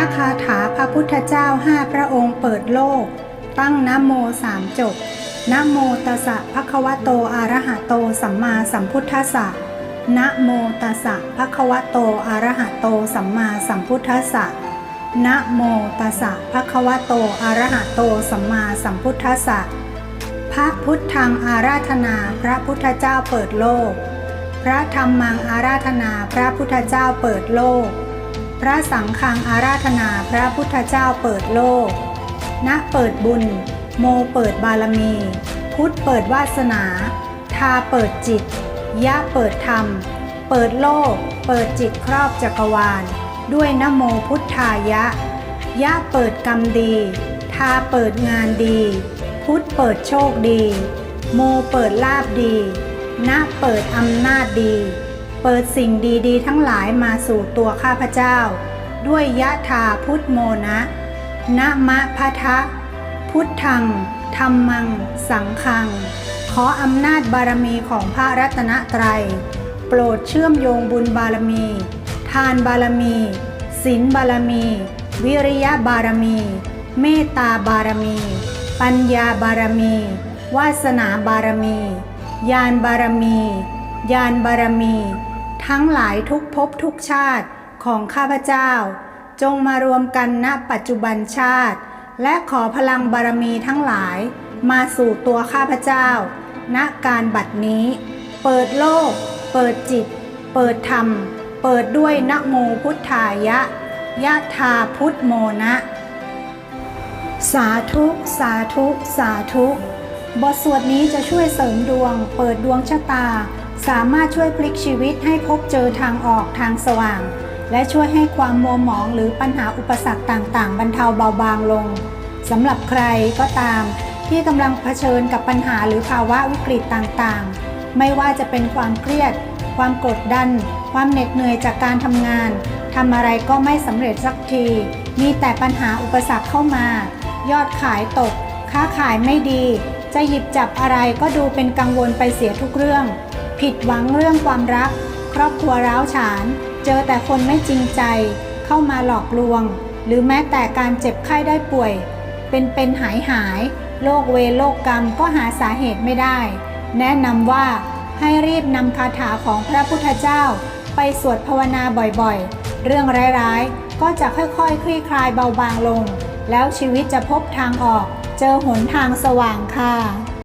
ระคาถาพระพุทธเจ้าห้าพระองค์เปิดโลก ตั้งนโมสามจบนโมตัสสะภะคะวะโตอะระหะโตสัมมาสัมพุทธัสสะนะโมตัสสะภะคะวะโตอะระหะโตสัมมาสัมพุทธัสสะนะโมตัสสะภะคะวะโตอะระหะโตสัมมาสัมพุทธัสสะพระพุทธังอาราธนาพระพุทธเจ้าเปิดโลก พระธรรมังอาราธนาพระพุทธเจ้าเปิดโลก พระสังฆังอาราธนาพระพุทธเจ้าเปิดโลก ณ เปิดบุญ โมเปิดบารมี พุทธเปิดวาสนา ทาเปิดจิต ยะเปิดธรรม เปิดโลก เปิดจิตครอบจักรวาล ด้วยนโมพุทธายะ ยะเปิดกรรมดี ทาเปิดงานดี พุทธเปิดโชคดี โมเปิดลาบดี ณ เปิดอำนาจดี เปิดสิ่งดีๆ ทั้งหลายมาสู่ตัวข้าพเจ้า ด้วยยะธาพุทธโมนะนะมะพะทะ พุทธังธรรมัง สังฆัง ขออำนาจบารมีของพระรัตนตรัย โปรดเชื่อมโยงบุญบารมี ทานบารมีศีลบารมี วิริยะบารมี เมตตาบารมี ปัญญาบารมี วาสนาบารมี ญาณบารมี ญาณบารมี ทั้งหลายทุกภพทุกชาติของข้าพเจ้า จงมารวมกันณปัจจุบันชาติ และขอพลังบารมีทั้งหลาย มาสู่ตัวข้าพเจ้า ณการบัดนี้ เปิดโลก เปิดจิต เปิดธรรม เปิดด้วยนะโมพุทธายะยะธาพุทธโมนะ สาธุสาธุ สาธุ บทสวดนี้จะช่วยเสริมดวง เปิดดวงชะตา สามารถช่วยพลิกชีวิตให้พบเจอทางออกทางสว่าง และช่วยให้ความมัวหมองหรือปัญหาอุปสรรคต่างๆ บรรเทาเบาบางลงสำหรับใครก็ตาม ที่กำลังเผชิญกับปัญหาหรือภาวะวิกฤตต่างๆ ไม่ว่าจะเป็นความเครียด ความกดดัน ความเหน็ดเหนื่อยจากการทำงานทำอะไรก็ไม่สำเร็จสักที มีแต่ปัญหาอุปสรรคเข้ามา ยอดขายตก ค้าขายไม่ดี จะหยิบจับอะไรก็ดูเป็นกังวลไปเสียทุกเรื่อง ผิดหวังเรื่องความรัก ครอบครัวร้าวฉาน เจอแต่คนไม่จริงใจ เข้ามาหลอกลวง หรือแม้แต่การเจ็บไข้ได้ป่วย เป็นเป็นหายหายโรคเวโรคกรรมก็หาสาเหตุไม่ได้ แนะนำว่าให้รีบนำคาถาของพระพุทธเจ้า ไปสวดภาวนาบ่อยๆ เรื่องร้ายๆ ก็จะค่อยๆ คลี่คลายเบาบางลง แล้วชีวิตจะพบทางออก เจอหนทางสว่างค่ะ